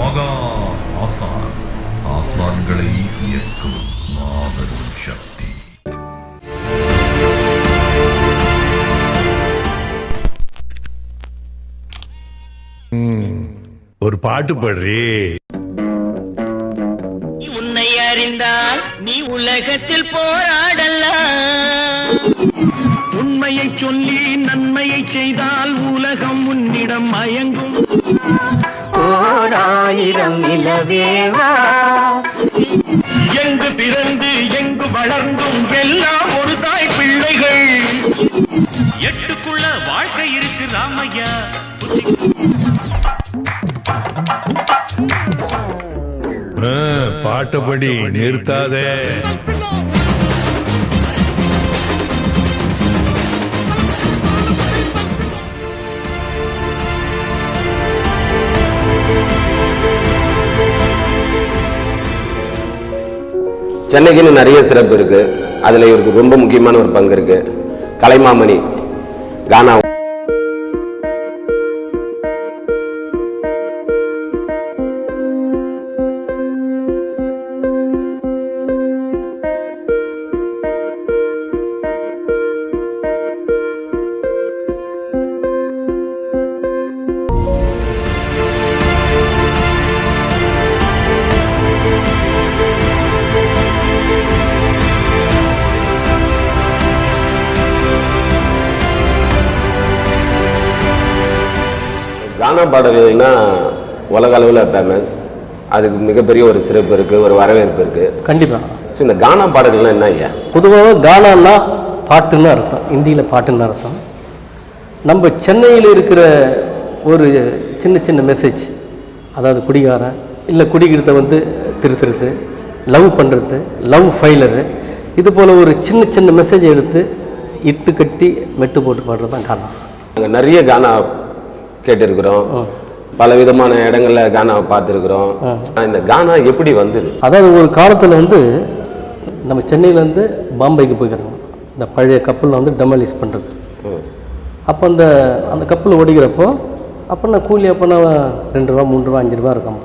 மகா ஆசான். ஆசான்களை இயக்கும் மாபெரும் சக்தி. ஒரு பாட்டு பாடுறே. உன்னை அறிந்தால் நீ உலகத்தில் போராடலாம். உண்மையை சொல்லி நன்மையை செய்தால் உலகம் உன்னிடம் மயங்கும். ஓராயிரம் நிலவேவா? எங்கு பிறந்து எங்கு வளர்ந்தும் எல்லாம் ஒரு தாய் பிள்ளைகள். எட்டுக்குள்ள வாழ்க்கை இருக்கு ராமையா. ஆ, பாட்டப்படி நிறுத்தாதே. சென்னைக்குன்னு நிறைய சிறப்பு இருக்கு. அதுல இவருக்கு ரொம்ப முக்கியமான ஒரு பங்கு இருக்கு. கலைமாமணி கானா பாடல்கள்னா உலக அளவில் ஃபேமஸ் அதுக்கு மிகப்பெரிய ஒரு சிறப்பு இருக்கு ஒரு வரவேற்பு இருக்கு. கண்டிப்பாக ஸோ இந்த கானா பாடல்கள்னா என்ன ஐயா? பொதுவாக கானான்னா பாட்டுன்னு அர்த்தம் இந்தியில் பாட்டுன்னு அர்த்தம். நம்ம சென்னையில் இருக்கிற ஒரு சின்ன சின்ன மெசேஜ் அதாவது குடிகாரன் இல்லை குடிக்கிறத வந்து திருத்துறது லவ் பண்ணுறது லவ் ஃபைலரு இது போல் ஒரு சின்ன சின்ன மெசேஜ் எடுத்து இட்டு கட்டி மெட்டு போட்டு பாடுறது தான் கானா நிறைய கானா கேட்டிருக்கிறோம். பல விதமான இடங்கள்ல கானாவை பார்த்துருக்குறோம். இந்த கானா எப்படி வந்தது? அதாவது ஒரு காலத்தில் வந்து நம்ம சென்னையிலேருந்து பாம்பேக்கு போய்க்கிறாங்க. இந்த பழைய கப்பலில் வந்து டெமாலிஸ் பண்ணுறது அப்போ அந்த அந்த கப்பல் ஓடிக்கிறப்போ அப்போ நான் கூலி அப்போ ரெண்டு ரூபா மூணு ரூபா அஞ்சு ரூபா இருக்கும்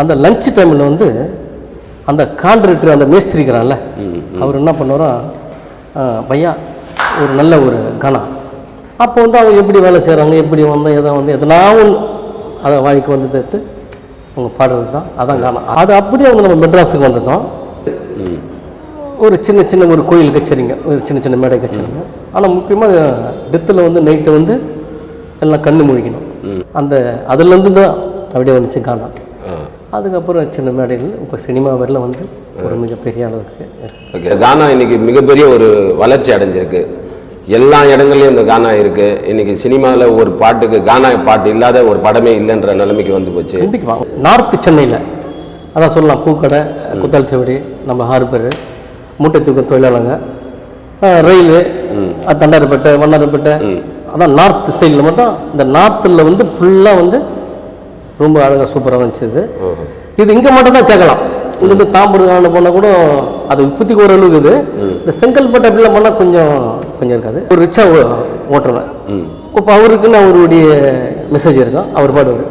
அந்த லஞ்ச் டைமில் வந்து அந்த கான்ட்ராக்டர் அந்த மேஸ்திரிக்கிறான்ல அவர் என்ன பண்ணுவாரோ பையா ஒரு நல்ல ஒரு கணா அப்போ வந்து அவங்க எப்படி வேலை செய்கிறாங்க எப்படி வந்து எதை வந்து எதனா ஒன்று அதை வாழ்க்கை வந்து தேர்த்து அவங்க பாடுறது தான் அதான் காரணம். அது அப்படியே வந்து நம்ம மெட்ராஸுக்கு வந்துட்டோம். ஒரு சின்ன சின்ன ஒரு கோயில் கச்சேரிங்க ஒரு சின்ன சின்ன மேடை கச்சேரிங்க. ஆனால் முக்கியமாக டெத்தில் வந்து நைட்டு வந்து எல்லாம் கண்ணு முழிக்கணும் அந்த அதுலேருந்து தான் அப்படியே வந்துச்சு கானா அதுக்கப்புறம் சின்ன மேடையில் இப்போ சினிமா வரல வந்து ஒரு மிகப்பெரிய அளவுக்கு இருக்குது ஓகே கானா இன்னைக்கு மிகப்பெரிய ஒரு வளர்ச்சி அடைஞ்சிருக்கு. எல்லா இடங்கள்லையும் இந்த கானா இருக்கு. இன்னைக்கு சினிமாவில் ஒரு பாட்டுக்கு கானா பாட்டு இல்லாத ஒரு படமே இல்லைன்ற நிலைமைக்கு வந்து போச்சு. நார்த்து சென்னையில் அதான் சொல்லலாம் பூக்கடை குத்தால் செவடி நம்ம ஹார்பர் மூட்டை தூக்கம் தொழிலாளங்க ரயிலு தண்டாரப்பேட்டை வண்ணாரப்பேட்டை அதான் நார்த் சைடில் மட்டும் இந்த நார்த்தில் வந்து ஃபுல்லாக வந்து ரொம்ப அழகாக சூப்பராக வந்துச்சு. இது இது இங்கே மட்டும் தான் கேட்கலாம். இங்கேருந்து தாம்பரம் போனால் கூட அது இப்போதைக்கு ஓரளவுக்கு இது இந்த செங்கல்பட்டு அப்படிலாம் போனால் கொஞ்சம் கொஞ்சம் இருக்காது. ஒரு ரிச்சா ஓட்டுறேன் இப்போ அவருக்குன்னு அவருடைய மெசேஜ் இருக்கும் அவர் பாடுவார்.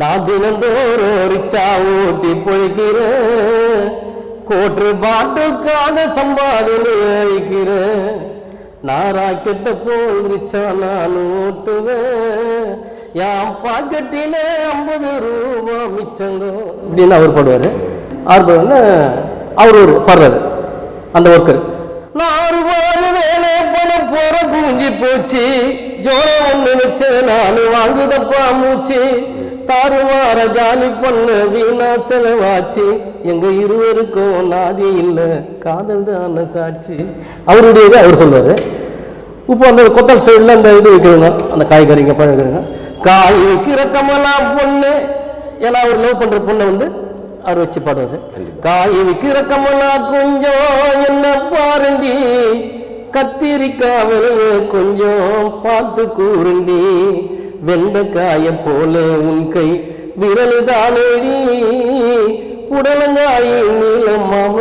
நான் தினந்தோறும் ரிச்சா ஓட்டி பொழைக்கிறேன். கோற்று பாட்டுக்காக சம்பாதனை அழிக்கிறேன் நான் ராக்கெட்ட போல் ரிச்சா நான் ஓட்டுவேன். என் பாக்கெட்டிலே ஐம்பது ரூபா மிச்சங்கோ. அப்படின்னு அவர் பாடுவார். அவர் பாடுவாருன்னா அவர் ஒரு பாடுறாரு. அந்த ஒர்க்கர் குஞ்சு போச்சு. ஜோரம் ஒண்ணு வச்சு நான் வாங்குதப்பா மூச்சு. தாறுமாற ஜாலி பண்ண வீணா செலவாச்சு. எங்க இருவருக்கும் நாதி இல்ல காதல் தான சாட்சி. அவருடைய அவர் சொல்வாரு. இப்போ அந்த கொத்தல் சைடில் அந்த இது வைக்கிறவங்க அந்த காய்கறிங்க பழம் வைக்கிறவங்க காய் வைக்கிற கமலா பொண்ணு. ஏன்னா அவர் லவ் பண்ணுற பொண்ணை வந்து அவர் வச்சு பாடுவார். காய் விற்கிற கமலா கொஞ்சம் என்ன பாருண்டி. கத்திரிக்காய் விலைய கொஞ்சம் பார்த்து கூறுண்டி வெண்டைக்காய போல உன் கை விரல் தானடி புடலங்காய் நீளமாம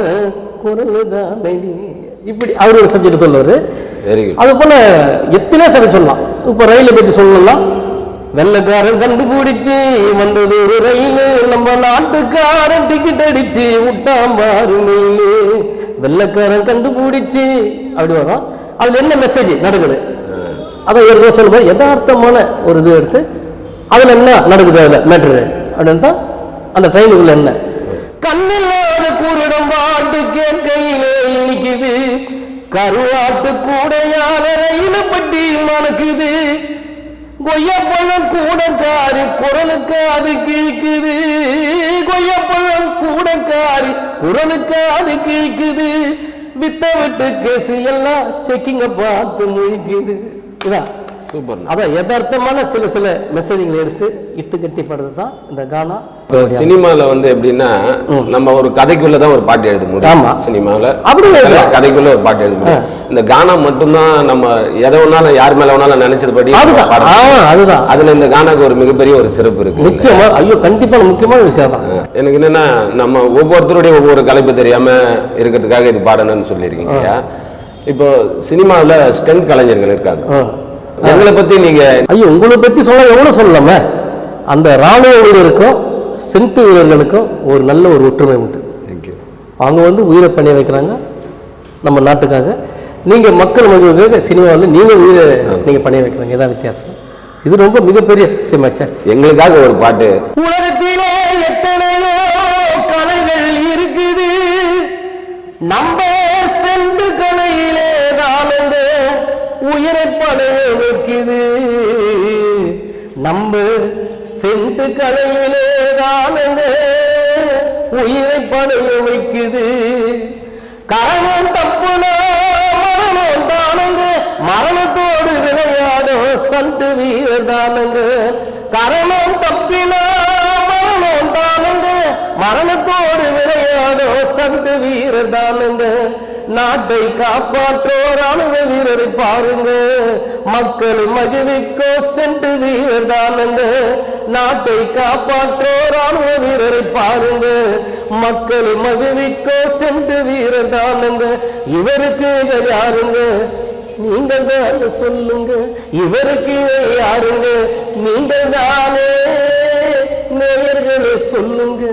குரல் தானடி இப்படி அவர் ஒரு சப்ஜெக்ட் சொல்லுவார். வெரி குட் அது போல எத்தனை சபை சொல்லலாம். இப்போ ரயிலை பற்றி சொல்லலாம். வெள்ளக்காரன் கண்டுபிடிச்சு வந்தது ஒரு ரயில். நம்ம நாட்டுக்காரன் டிக்கெட் அடிச்சு விட்டான் பாரு வெள்ளக்காரன் கண்டுபிடிச்சு அப்படி வரும். அதில் என்ன மெசேஜ் நடக்குது. அதை ஏற்கனவே சொல்லும்போது யதார்த்தமான ஒரு இது எடுத்து அதில் என்ன நடக்குது அதில்? மேட்ரு அப்படின்னு தான் அந்த ட்ரெயினுக்குள்ள என்ன? கண்ணில்லாத கூறிடம் பாட்டு கேட்கையிலே இனிக்குது. கருவாட்டு கூடையான ரயில பட்டி மணக்குது. கொய்யப்பழம் கூடக்காரி குரலுக்கு அது கிழிக்குது. கொய்யப்பழம் கூடக்காரி குரலுக்கு அது கிழிக்குது. வித்த விட்டு கேசு எல்லாம் செக்கிங்க பார்த்து முழிக்குது. சூப்பர் அதான் யதார்த்தமான சில சில மெசேஜ்களை எடுத்து இட்டு கட்டி படுறது தான் இந்த கானா. சினிமால வந்து எப்படின்னா நம்ம ஒரு கதைக்குள்ள தான் ஒரு பாட்டு எழுத முடியும். ஆமா. சினிமால. அப்படி. கதைக்குள்ள ஒரு பாட்டு எழுத முடியும். இந்த கானா மட்டும்தான் நம்ம எதை வேணாலும் யார் மேல வேணாலும் நினைச்சதுபடி அதுதான். அதுல இந்த கானாக்கு ஒரு மிகப்பெரிய ஒரு சிறப்பு இருக்கு. முக்கியமா ஐயோ கண்டிப்பான முக்கியமான விஷயம் தான். எனக்கு என்னன்னா நம்ம ஒவ்வொருத்தருடைய ஒவ்வொரு கலைப்பு தெரியாம இருக்கிறதுக்காக இது பாடணும்னு சொல்லியிருக்கீங்க. இப்போ சினிமாவில் ஸ்டென்ட் கலைஞர்கள் இருக்காங்க. எங்களை பத்தி நீங்க ஐயோ உங்களை பத்தி சொல்ல எவ்வளவு சொல்லலாமே? அந்த ராணுவ வீரருக்கும் சென்ட்டு வீரர்களுக்கும் ஒரு நல்ல ஒரு ஒற்றுமை உண்டு. அவங்க வந்து உயிரை பண்ணி வைக்கிறாங்க நம்ம நாட்டுக்காக. நீங்க மக்கள் மகிழ்வுக்காக சினிமாவில் நீங்க உயிரை நீங்க பண்ணி வைக்கிறீங்க இதான் வித்தியாசம். இது ரொம்ப மிகப்பெரிய விஷயமாச்சே எங்களுக்காக ஒரு பாட்டு. உலகத்திலே எத்தனையோ கலைகள் இருக்குது. நம்ம ஸ்டெண்ட் கலையிலே தானங்க உயிரை படைய வைக்குது. நம்ம செண்டு கலையிலே தான் உயிரை படைய வைக்குது. கரமும் தப்புனா மரணம் தானங்க. மரணத்தோடு விளையாடும் ஸ்டண்ட் வீரர் தானங்க. கரணம் தப்பினா மரணத்தோடு விளையாடோ ஸ்டண்ட் வீரர் தானங்க. நாட்டை காப்பாற்றோ ராணுவ வீரரை பாருங்க. மக்கள் மகிழ்விக்கோ சென்று வீரர் தானங்க. நாட்டை காப்பாற்றோ ராணுவ வீரரை பாருங்க. மக்கள் மகிழ்விக்கோ சென்று வீரர் தானங்க. இவருக்கு இதை யாருங்க? நீங்கள் தான் சொல்லுங்க. இவருக்கு இதை யாருங்க? நீங்கள் தானே நேயர்களே சொல்லுங்க.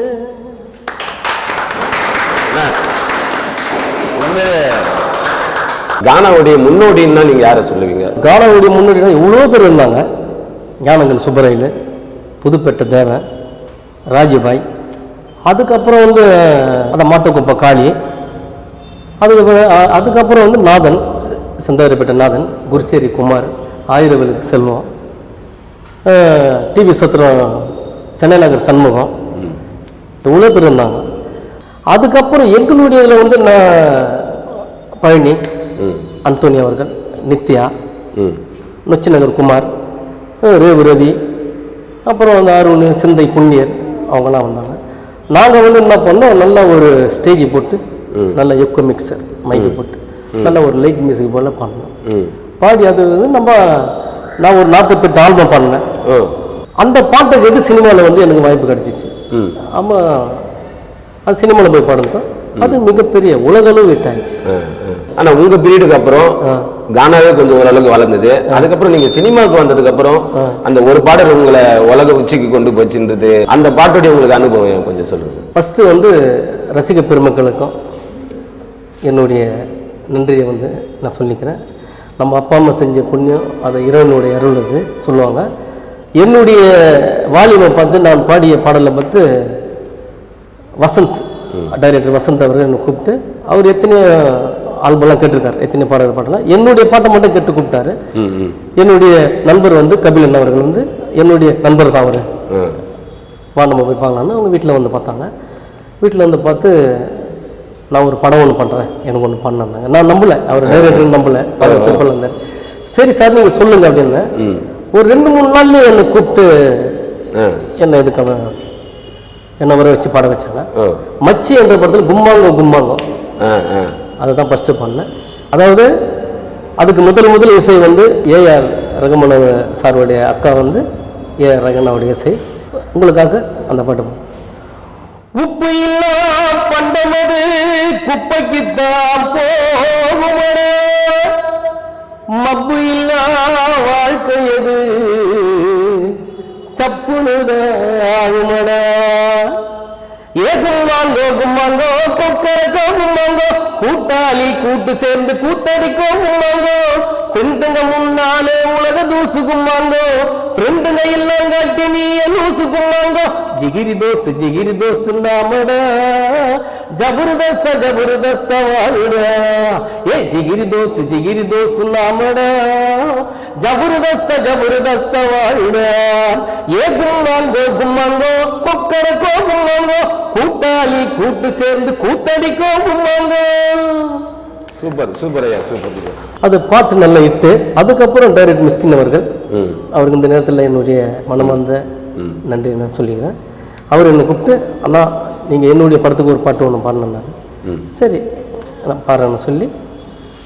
கானாவுடைய முன்னோடின்னா நீங்க யாரை சொல்லுவீங்க? கானாவுடைய முன்னோடினா இவ்வளோ பேர் இருந்தாங்க. ஞானங்கள் சுப்பரையில் புதுப்பேட்டை தேவன் ராஜபாய் அதுக்கப்புறம் வந்து அந்த மாட்டுக்குப்பம் காளி. அதுக்கப்புறம் அதுக்கப்புறம் வந்து நாதன் செந்தாரிப்பேட்டை நாதன் குருச்சேரி குமார் ஆயிரவேலுக்கு செல்வம். டிவி சத்திரம் சென்னை நகர் சண்முகம். இவ்வளோ பேர் இருந்தாங்க. அதுக்கப்புறம் எங்களுடைய இதில் வந்து நான் பழனி அந்தோனி அவர்கள் நித்யா ம். நொச்சி நகர் குமார் ரேவு ரவி அப்புறம் அந்த அருண் சிந்தை புண்ணியர் அவங்கெல்லாம் வந்தாங்க. நாங்கள் வந்து என்ன பண்ணோம் நல்ல ஒரு ஸ்டேஜ் போட்டு நல்ல எக்கோ மிக்சர் மைக்கு போட்டு நல்ல ஒரு லைட் மியூசிக் போல் பண்ணோம். பாடி அது வந்து நம்ம நான் ஒரு நாற்பத்தெட்டு ஆல்பம் பண்ணேன். அந்த பாட்டை கேட்டு சினிமாவில் வந்து எனக்கு வாய்ப்பு கிடைச்சிச்சு. ஆமாம் அது சினிமாவில் போய் பாடுனோம் அது மிகப்பெரிய உலகளவு ஹிட் ஆயிடுச்சு ஆ, ஆ. ஆனா உங்க பீரியடுக்கு அப்புறம் கானாவே கொஞ்சம் ஓரளவுக்கு வளர்ந்தது. அதுக்கப்புறம் நீங்க சினிமாவுக்கு வந்ததுக்கு அப்புறம் அந்த ஒரு பாடல் உங்களை உலக உச்சிக்கு கொண்டு போச்சுன்றது அந்த பாட்டுடைய உங்களுக்கு அனுபவம் கொஞ்சம் சொல்லுங்க? ஃபஸ்ட்டு வந்து ரசிக பெருமக்களுக்கும் என்னுடைய நன்றியை வந்து நான் சொல்லிக்கிறேன். நம்ம அப்பா அம்மா செஞ்ச புண்ணியம் அதை இறைவனுடைய அருள் அது சொல்லுவாங்க. என்னுடைய வாலிபை பார்த்து நான் பாடிய பாடலை பார்த்து வசந்த் டைரக்டர் வசந்த் அவர்கள் என்னை கூப்பிட்டு அவர் எத்தனையோ ஆல்பம்லாம் கேட்டிருக்காரு எத்தனை பாடல் பாடலாம் என்னுடைய பாட்டை மட்டும் கேட்டு கூப்பிட்டாரு. என்னுடைய நண்பர் வந்து கபிலன் அவர்கள் வந்து என்னுடைய நண்பர் தான் அவர். வா நம்ம போய் பார்க்கலான்னு அவங்க வீட்டில் வந்து பார்த்தாங்க. வீட்டில் வந்து பார்த்து நான் ஒரு படம் ஒன்று பண்ணுறேன் எனக்கு ஒன்று பண்ணாங்க. நான் நம்பலை அவர் டைரக்டர் நம்பலை. அவர் சிம்பிள் இருந்தார் சரி சார் நீங்கள் சொல்லுங்கள் அப்படின்னு. ஒரு ரெண்டு மூணு நாள்லேயே என்னை கூப்பிட்டு. என்னை இதுக்காக என்ன முறை வச்சு பாட வச்சாங்க? மச்சி என்ற படத்தில் கும்மாங்கம் கும்மாங்கம் அதை தான் ஃபஸ்ட்டு பண்ணேன். அதாவது அதுக்கு முதல் முதல் இசை வந்து ஏஆர் ரகுமன சாருடைய அக்கா வந்து ஏஆர் ரகுனாவுடைய இசை. உங்களுக்காக அந்த பாட்டு உப்பு இல்லா பண்டமது குப்பைக்குத்தான் போகுமடே. மப்பு இல்லா வாழ்க்கை எது சப்புனுதாகுமடா கும்மாங்கோ கும்மாங்கோ கொக்கரக்கோ கும்மாங்கோ. கூட்டாளி கூட்டு சேர்ந்து கூத்தடிக்கோ கும்மாங்கோ. ஃப்ரெண்டுங்க முன்னாலே உலக தூசு கும்மாங்கோ. ஃப்ரெண்டுங்க இல்லங்காட்டி நீ லூசு கும்மாங்கோ. ஜிகிரி தோஸ்து ஜிகிரி தோஸ்து நாமடா. ஜபர்தஸ்த ஜபர்தஸ்த வாழுடா. ஏ ஜிகிரி தோஸ்து ஜிகிரி தோஸ்து நாமடா. ஜபர்தஸ்த ஜபர்தஸ்த வாழுடா. ஏ கும்மாங்கோ கும்மாங்கோ. கொக்கரக்கோ கும்மாங்கோ. கூட்டாளி கூட்டு சேர்ந்து கூத்தடிக்கோ கும்மாங்கோ சூப்பர் சூப்பர் ஐயா சூப்பர் அது பாட்டு நல்ல இட்டு அதுக்கப்புறம் டைரக்ட் மிஸ்கின் அவர்கள். அவருக்கு இந்த நேரத்தில் என்னுடைய மனமார்ந்த நன்றி நான் சொல்லிக்கிறேன். அவர் என்னை கூப்பிட்டு அண்ணா நீங்கள் என்னுடைய படத்துக்கு ஒரு பாட்டு ஒன்று பாடினாரு சரி நான் பாடுறேன்னு சொல்லி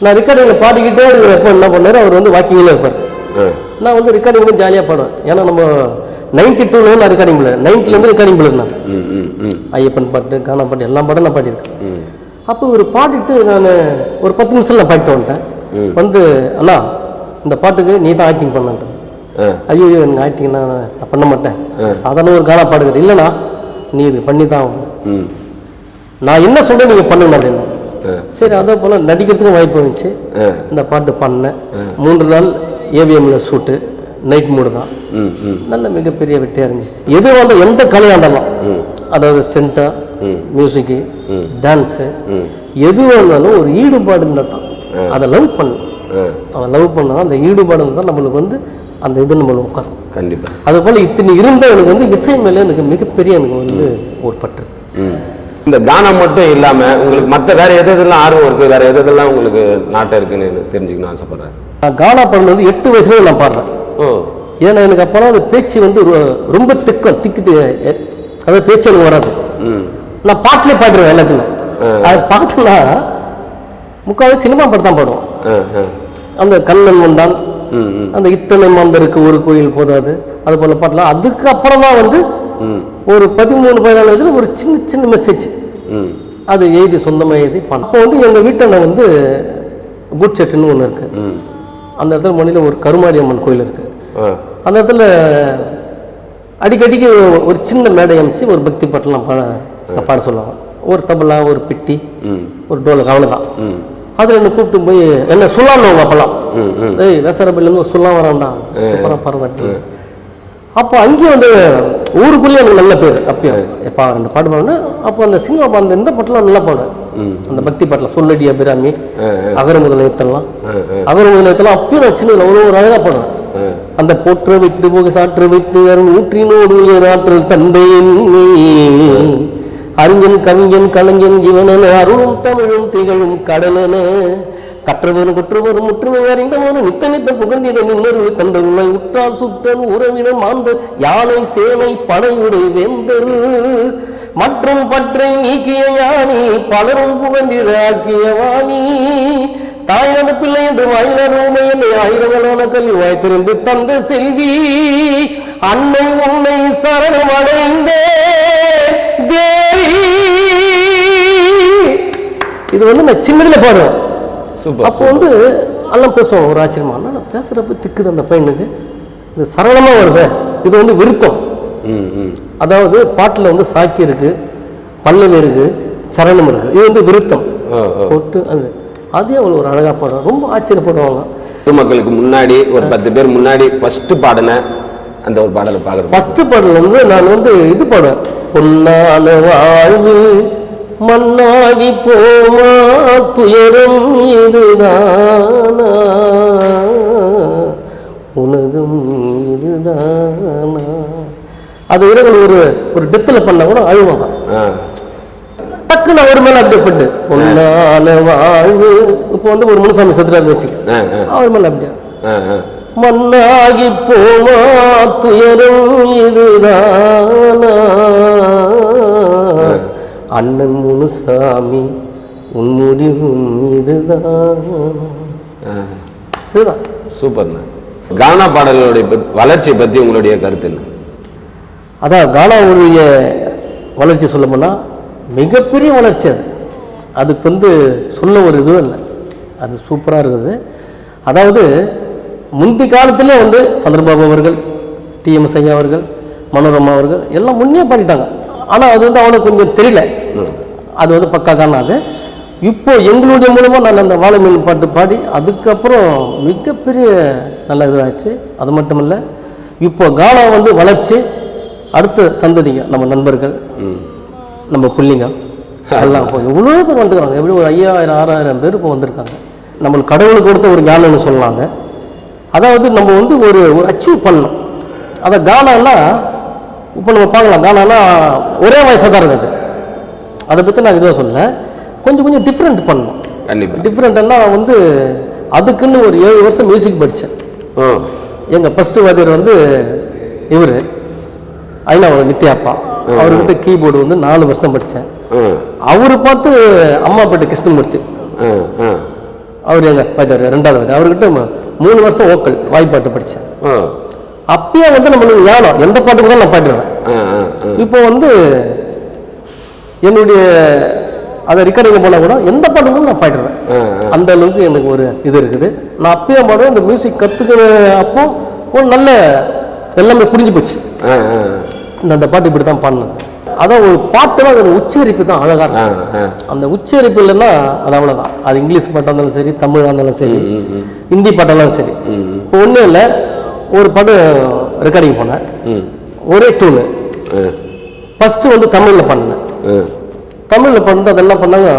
நான் ரெக்கார்டிங்கில் பாடிக்கிட்டே இருக்கிறப்போ என்ன பண்ணார்? அவர் வந்து வாக்கிங்கில் இருப்பார். நான் வந்து ரெக்கார்டிங் ஜாலியாக பாடுவேன். ஏன்னா நம்ம நைன்டி டூவில் நான் ரெக்கார்டிங் பண்ணல நைன்ட்டிலேருந்து ரெக்கார்டிங் ம் ஐயப்பன் பாட்டு கானா பாட்டு எல்லா பாட்டும் நான் பாடியிருக்கேன். அப்போ ஒரு பாடிட்டு நான் ஒரு பத்து நிமிஷம் நான் பாடிட்டு வந்துட்டேன். வந்து அண்ணா இந்த பாட்டுக்கு நீ தான் ஆக்டிங் பண்ணன்ற ஆ. ஐயோ எனக்கு ஆக்டிங் நான் பண்ண மாட்டேன். சாதாரண ஒரு கானா பாடுகிறேன் இல்லைண்ணா நீ இது பண்ணி தான் நான் என்ன சொல்றேன் நீங்கள் பண்ணுங்க அப்படின்னு. சரி அதே போல் நடிக்கிறதுக்கும் வாய்ப்பு இருந்துச்சு. ஆ. இந்த பாட்டு பண்ணேன். மூன்று நாள் ஏவிஎம்ல ஷூட்டு. நைட் மூடு தான். நல்ல மிகப்பெரிய வெற்றியாக இருந்துச்சு எது வந்து எந்த கலையாக இருந்தாலும் அதாவது ஸ்டென்ட்டா மியூசிக்கு டான்ஸு எது வந்தாலும் ஒரு ஈடுபாடு இருந்தால் தான். அதை லவ் பண்ணு. அதை லவ் பண்ணால் அந்த ஈடுபாடு இருந்தால் நம்மளுக்கு வந்து அந்த இது நம்மளுக்கு உட்காரும் கண்டிப்பா. அதுபோல் இத்தனை இருந்த எனக்கு வந்து இசை மேலே எனக்கு மிகப்பெரிய எனக்கு வந்து ஒரு பற்று இந்த கானம் மட்டும் இல்லாம உங்களுக்கு மற்ற வேற எது எதெல்லாம் ஆர்வம் இருக்கு? வேற எது எதெல்லாம் உங்களுக்கு நாட்டம் இருக்குன்னு தெரிஞ்சுக்கணும் ஆசைப்படுறேன். நான் கானா பாடுனது எட்டு வயசுலேயே நான் பாடுறேன். ஏன்னா எனக்கு அப்போலாம் அந்த பேச்சு வந்து ரொம்ப திக்கம் திக்கு அதாவது பேச்சு எனக்கு வராது. நான் பாட்டிலே பாடுறேன் எல்லாத்துலையும் அது பாட்டுனா முக்கால்வாசி சினிமா பாட்டு தான் பாடுவோம். அந்த கண்ணன் வந்தான். அந்த இத்தனை மாந்தருக்கு ஒரு கோயில் போதாது. அது போல பாட்டெல்லாம் அதுக்கு அப்புறம் தான் வந்து ஒரு பதிமூணு பதினாலு வயதுல ஒரு சின்ன சின்ன மெசேஜ் அது எழுதி சொந்தமாக எழுதி அப்போ வந்து எங்கள் வீட்டில் வந்து குட் செட்டுன்னு ஒன்று இருக்குது அந்த இடத்துல மணியில் ஒரு கருமாரி அம்மன் கோயில் இருக்குது அந்த இடத்துல அடிக்கடிக்கு ஒரு சின்ன மேடை அமைச்சு ஒரு பக்தி பாட்டெல்லாம் பாட பாட சொல்லுவாங்க. ஒரு தபலா ஒரு பிட்டி ஒரு டோலுக்கு அவ்வளோதான் அதில் என்ன கூப்பிட்டு போய் என்ன சொல்லான்னு அப்போல்லாம். ஏய் வேசரபிலேருந்து ஒரு சொல்லாம் வரான்டா. சூப்பராக பரவாயில்ல அப்போ அங்கேயும் வந்து ஊருக்குள்ளேயே எனக்கு நல்ல பேர் அப்பயும். எப்போ ரெண்டு பாட்டு பாடுனேன் அப்போ அந்த சினிமா பாட்டு இந்த பாட்டெல்லாம் நல்லா பாடுவேன். அந்த பக்தி பாட்டில் சொல்லடி அபிராமி அகர முதலயத்தெல்லாம் அகர முதலயத்தெல்லாம் அப்பயும் நான் சின்ன ஒரு ஒரு அழகாக பாடுவேன். அந்த போற்ற வைத்து புகை சாற்று வைத்து அருள் ஊற்றினோடு ஆற்றல் தந்தையின் அறிஞன் கவிஞன் கலைஞன் ஜீவனன அருளும் தமிழும் திகழும் கடலன. கற்றவரும் குற்றவரும் முற்றுமை அறிந்தவரும் நித்த நித்த புகழ்ந்திட நின்னருள் தந்தருளை உற்றால் சுற்றன் உறவினர் ஆந்த யானை சேனை படையுடை வேந்தரு. மற்றும் பற்றை நீக்கிய யானி பலரும் புகழ்ந்திட ஆக்கிய வாணி. தாயினது பிள்ளை என்று வாயினர் உமையனை ஆயிரங்களான கல்வி வாய்த்திருந்து தந்த செல்வி. அன்னை உன்னை சரணமடைந்தே தேவி. இது வந்து நான் சின்னதுல பாடுவேன். அப்போ வந்து எல்லாம் பேசுவாங்க ஒரு ஆச்சரியமா அண்ணா பேசுறப்ப திக்குது அந்த பையனுக்கு. இது சரளமா வருது இது வந்து விருத்தம். ம் ம். அதாவது பாட்டில் வந்து சாக்கி இருக்கு பல்லவி இருக்கு சரணம் இருக்கு. இது வந்து விருத்தம். போட்டு அது அதே அவ்வளோ ஒரு அழகா பாடுவாங்க ரொம்ப ஆச்சரியப்படுவாங்க. மக்களுக்கு முன்னாடி ஒரு பத்து பேர் முன்னாடி ஃபர்ஸ்ட் பாடின அந்த ஒரு பாடலை பார்க்குறோம் ஃபர்ஸ்ட் பாடல் வந்து நான் வந்து இது பாடுவேன். பொன்னான வாழ்வு மண்ணாகி போமா துயரம் இதுதானா? உலகம் இதுதானா? அது ஒரு ஒரு டெத்தில் பண்ண கூட அழுவாங்க. டக்குன்னு அவர் மேல அப்படியே பட்டு. பொன்னான வாழ்வு. இப்போ வந்து ஒரு முனுசாமி சத்துரார் வச்சுக்க. அவர் மேல ஆ மண்ணாகி போமா துயரம் இதுதானா? அண்ணன் முனுசாமி உன் முடிவும் இதுதானா? சூப்பர்ண்ணா. கானா பாடல்களுடைய வளர்ச்சியை பற்றி உங்களுடைய கருத்து என்ன? அதான் கானாவுடைய வளர்ச்சி சொல்ல போனால் மிகப்பெரிய வளர்ச்சி அது. அதுக்கு வந்து சொல்ல ஒரு இதுவும் இல்லை. அது சூப்பராக இருந்தது. அதாவது முந்தி காலத்திலே வந்து சந்திரபாபு அவர்கள் டிஎம்எஸ் ஐயா அவர்கள் மனோரமா அவர்கள் எல்லாம் முன்னே பண்ணிட்டாங்க. ஆனால் அது வந்து அவனுக்கு கொஞ்சம் தெரியல. அது வந்து பக்கா காரணம் அது. இப்போ எங்களுடைய மூலமாக நான் அந்த வாழை மீன் பாட்டு பாடி அதுக்கப்புறம் மிகப்பெரிய நல்ல இதுவாச்சு அது மட்டும் இல்லை இப்போ கானா வந்து வளர்ச்சி. அடுத்த சந்ததிங்க நம்ம நண்பர்கள். நம்ம புள்ளிங்க. எல்லாம் இப்போ இவ்வளோ பேர் வந்துருக்காங்க எப்படி ஒரு ஐயாயிரம் ஆறாயிரம் பேர் இப்போ வந்திருக்காங்க? நம்மளுக்கு கடவுளுக்கு கொடுத்த ஒரு ஞானம்னு சொல்லலாங்க அதாவது நம்ம வந்து ஒரு ஒரு அச்சீவ் பண்ணணும். அதை கானான்னா இப்போ நம்ம பார்க்கலாம். கானானா ஒரே வயசாக தான் இருக்குது. அதை பற்றி நான் இதுவாக சொல்லல. கொஞ்சம் கொஞ்சம் டிஃப்ரெண்ட் பண்ணணும். கண்டிப்பா. டிஃப்ரெண்ட்னா வந்து அதுக்குன்னு ஒரு ஏழு வருஷம் மியூசிக் படித்தேன் எங்கள் ஃபஸ்ட்டு வாத்தியார் வந்து இவர். ஐநாவோட நித்யாப்பா. அவர்கிட்ட கீபோர்டு வந்து நாலு வருஷம் படித்தேன் அவர் பார்த்து அம்மாப்பேட்டை கிருஷ்ணமூர்த்தி. அவர் எங்கள் வாத்தியார் ரெண்டாவது வாத்தியார் அவர்கிட்ட மூணு வருஷம் ஓக்கல் வாய்ப்பாட்டு படித்தேன் அப்பயே வந்து நம்மளுக்கு ஞானம் எந்த பாட்டுக்கு தான் நான் பாடிடுவேன். இப்போ வந்து என்னுடைய அதை ரெக்கார்டிங் போனால் கூட எந்த பாட்டுக்கும் நான் பாடிடுவேன். அந்த அளவுக்கு எனக்கு ஒரு இது இருக்குது. நான் அப்பயே பாடுவேன் இந்த மியூசிக் கற்றுக்கிற அப்போ ஒரு நல்ல எல்லாமே புரிஞ்சு போச்சு. அந்த பாட்டு இப்படி தான் பாடணும். அதான் ஒரு பாட்டுனா அதோட உச்சரிப்பு தான் அழகாக இருக்கும். அந்த உச்சரிப்பு இல்லைன்னா அது அவ்வளோதான் அது இங்கிலீஷ் பாட்டாக இருந்தாலும் சரி தமிழாக இருந்தாலும் சரி ஹிந்தி பாட்டாலும் சரி. இப்போ ஒன்றும் இல்லை ஒரு படம் ரெக்கார்டிங் போனேன் ஒரே டூனு ஃபஸ்ட்டு வந்து தமிழில் பண்ணேன். தமிழில் பண்ணது அது என்ன பண்ணாங்க?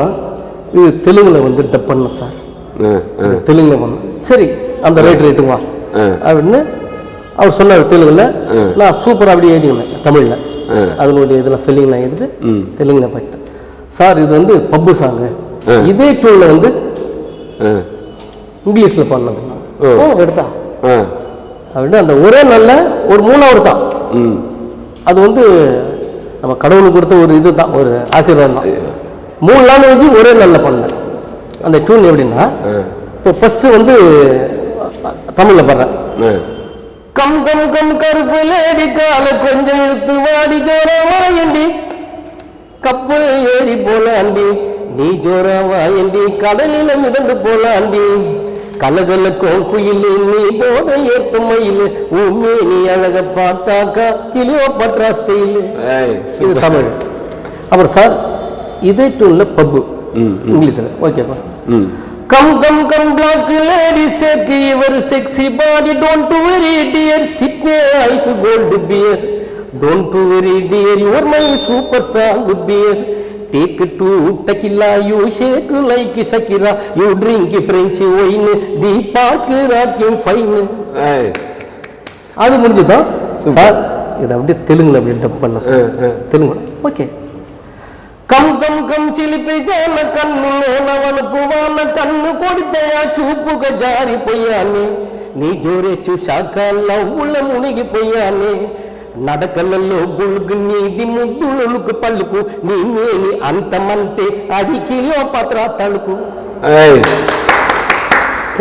இது தெலுங்கில் வந்து டப் பண்ணேன் சார். தெலுங்கில் பண்ணேன். சரி அந்த ரேட் ரேட்டுங்க வா. ஆ. அப்படின்னு அவர் சொன்னார் தெலுங்குல. நான் சூப்பராக அப்படியே எழுதிக்கினேன் தமிழில். அதனுடைய இதில் ஃபெல்லிங் நான் எழுதிட்டு. தெலுங்கில் போயிட்டேன் சார் இது வந்து பப்பு சாங்கு. இதே டூனில் வந்து இங்கிலீஷில் பண்ணணும் ஓ. எடுத்தா? அப்படின்னு அந்த ஒரே நல்ல ஒரு மூணாவது தான். அது வந்து நம்ம கடவுளுக்கு கொடுத்த ஒரு இது தான் ஒரு ஆசீர்வாதம் தான். மூணு லாங்குவேஜ் ஒரே நாளில் பண்ணேன் அந்த டியூன் எப்படின்னா இப்போ ஃபஸ்ட்டு வந்து தமிழில் பாடுறேன். கம் கம் கம் கருப்பு லேடி கால கொஞ்சம் இழுத்து வாடி ஜோர வாயண்டி. கப்பல் ஏறி போலாண்டி நீ ஜோர வாயண்டி கடலில மிதந்து போலாண்டி கலகலக்கும் குயில் நீ போத ஏத்து மயில் உண்மை நீ அழக பார்த்தாக்கா கிளியோ பட்ரா ஸ்டைலு. இது தமிழ். அப்புறம் சார் இதே டூனில் பப்பு. இங்கிலீஷில். ஓகேப்பா. ம். Come come come black lady shake your sexy body don't very dear sip ice cold beer don't very dear your my super strong beer take to tequila you shake like Shakira you drink French wine the park rocking fine அது முடிஞ்சுதான் sir இதை அப்படியே தெலுங்குல அப்படியே dub பண்ண sir. Telugu okay come come come చిలిపి జాన కన్నులో వనుకు వాన కన్ను కొడితే ఆ చూపుగా జారిపోయానే నీ జోరే చూశాక లవ్వుల మునిగిపోయానే నడకలలో గుళుగు నీది ముద్దులకు పలుకు నీ మేని అంతమంతే అడికిలో పత్ర తలుకు ஏய்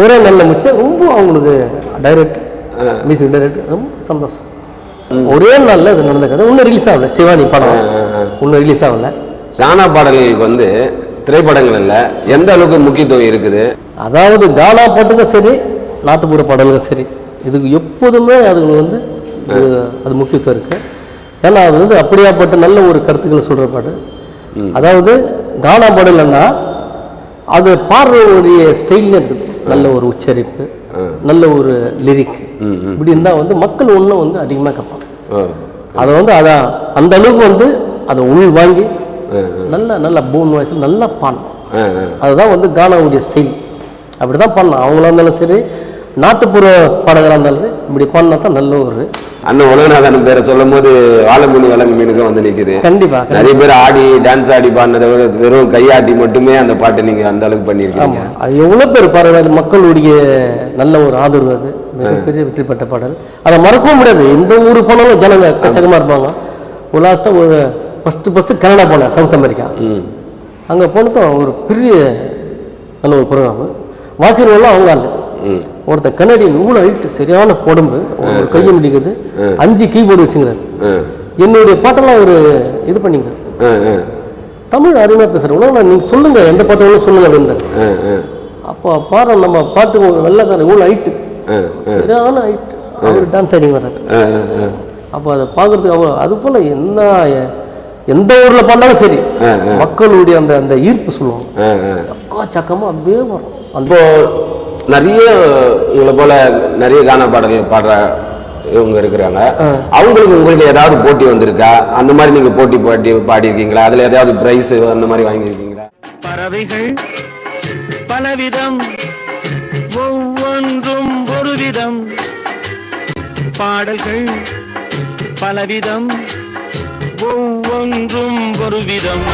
ஒரே நல்ல மிச்சம் ரொம்ப அவங்களுக்கு டைரக்டர் மியூசிக் டைரக்டர் ரொம்ப சந்தோஷம் ஒரே நாளில் இது நடந்த கதை இன்னும் ரிலீஸ் ஆகல சிவானி படம் இன்னும் ரிலீஸ் ஆகல சானா பாடல்களுக்கு வந்து திரைப்படங்கள்ல எந்த அளவுக்கு முக்கியத்துவம் இருக்குது? அதாவது கானா பாட்டுக்கும் சரி நாட்டுப்புற பாடலுக்கும் சரி இதுக்கு எப்போதுமே அதுக்கு வந்து அது முக்கியத்துவம் இருக்கு. ஏன்னா அது வந்து அப்படியாப்பட்ட நல்ல ஒரு கருத்துக்களை சொல்கிற பாட்டு. அதாவது கானா பாடலைன்னா அது பாடுறவருடைய ஸ்டைல்ல இருக்குது. நல்ல ஒரு உச்சரிப்பு நல்ல ஒரு லிரிக் இப்படி இருந்தால் வந்து மக்கள் ஒன்றும் வந்து அதிகமாக கேட்பாங்க. அதை வந்து அதான் அந்த அளவுக்கு வந்து அதை உள் வாங்கி நல்ல நல்ல பூன் வாய்ஸ் நல்லா பாடணும். அதுதான் வந்து கானாவுடைய ஸ்டைல் அப்படி தான் பண்ணணும் அவங்களா இருந்தாலும் சரி நாட்டுப்புற பாடகராக இருந்தாலும் இப்படி பண்ணா தான் நல்ல ஒரு அண்ணன் உலகநாதன் பேரை சொல்லும் போது வாழை மீன் வளங்க மீனுக்கும் வந்து நிக்குது. கண்டிப்பா நிறைய பேர் ஆடி டான்ஸ் ஆடி பாடினதை விட வெறும் கையாட்டி மட்டுமே அந்த பாட்டை நீங்க அந்த அளவுக்கு பண்ணியிருக்கீங்க. அது எவ்வளோ பேர் பாருங்க அது மக்களுடைய நல்ல ஒரு ஆதரவு அது. மிகப்பெரிய வெற்றி பெற்ற பாடல். அதை மறக்கவும் முடியாது. எந்த ஊர் போனாலும் ஜனங்க எக்கச்சக்கமாக இருப்பாங்க. ஒரு லாஸ்ட்டாக ஒரு ஃபஸ்ட்டு ஃபஸ்ட்டு கனடா போனேன் சவுத் அமெரிக்கா அங்கே போனதும் ஒரு பெரிய நல்ல ஒரு ப்ரோக்ராம் வாசிடுவோம்லாம் அவங்க ஆளு. ஒருத்தன் கன்னடியன் இவ்வளோ ஹைட்டு சரியான உடம்பு ஒரு கையை முடிக்குது அஞ்சு கீபோர்டு வச்சுங்கிறாரு என்னுடைய பாட்டெல்லாம் ஒரு இது பண்ணிக்கிறார். தமிழ் அருமையாக பேசுகிறேன் நான் நீங்கள் சொல்லுங்கள் எந்த பாட்டு வேணும் சொல்லுங்கள் ஆ அப்போ பாரு நம்ம பாட்டுக்கு ஒரு வெள்ளைக்காரன் இவ்வளோ ஹைட்டு சரியான ஹைட்டு அவர் டான்ஸ் ஆடிங்க வர்றாரு. அப்போ அதை பார்க்குறதுக்கு அவ்வளோ அது போல் என்ன எந்த ஊர்ல பண்ணாலும் சரி. மக்களுடைய அந்த அந்த ஈர்ப்பு சொல்லுவாங்க. அக்கா சக்கமா அப்படியே வரும். இப்போ நிறைய உங்களை போல நிறைய கான பாடல்கள் பாடுற இவங்க இருக்கிறாங்க. அவங்களுக்கு உங்களுக்கு ஏதாவது போட்டி வந்திருக்கா? அந்த மாதிரி நீங்க போட்டி பாட்டி பாடியிருக்கீங்களா? அதுல ஏதாவது பிரைஸ் அந்த மாதிரி வாங்கியிருக்கீங்களா? பறவைகள் பலவிதம் ஒவ்வொன்றும் ஒரு விதம் பாடல்கள் பலவிதம் ஒவ்வொன்றும் ஒரு விதம்.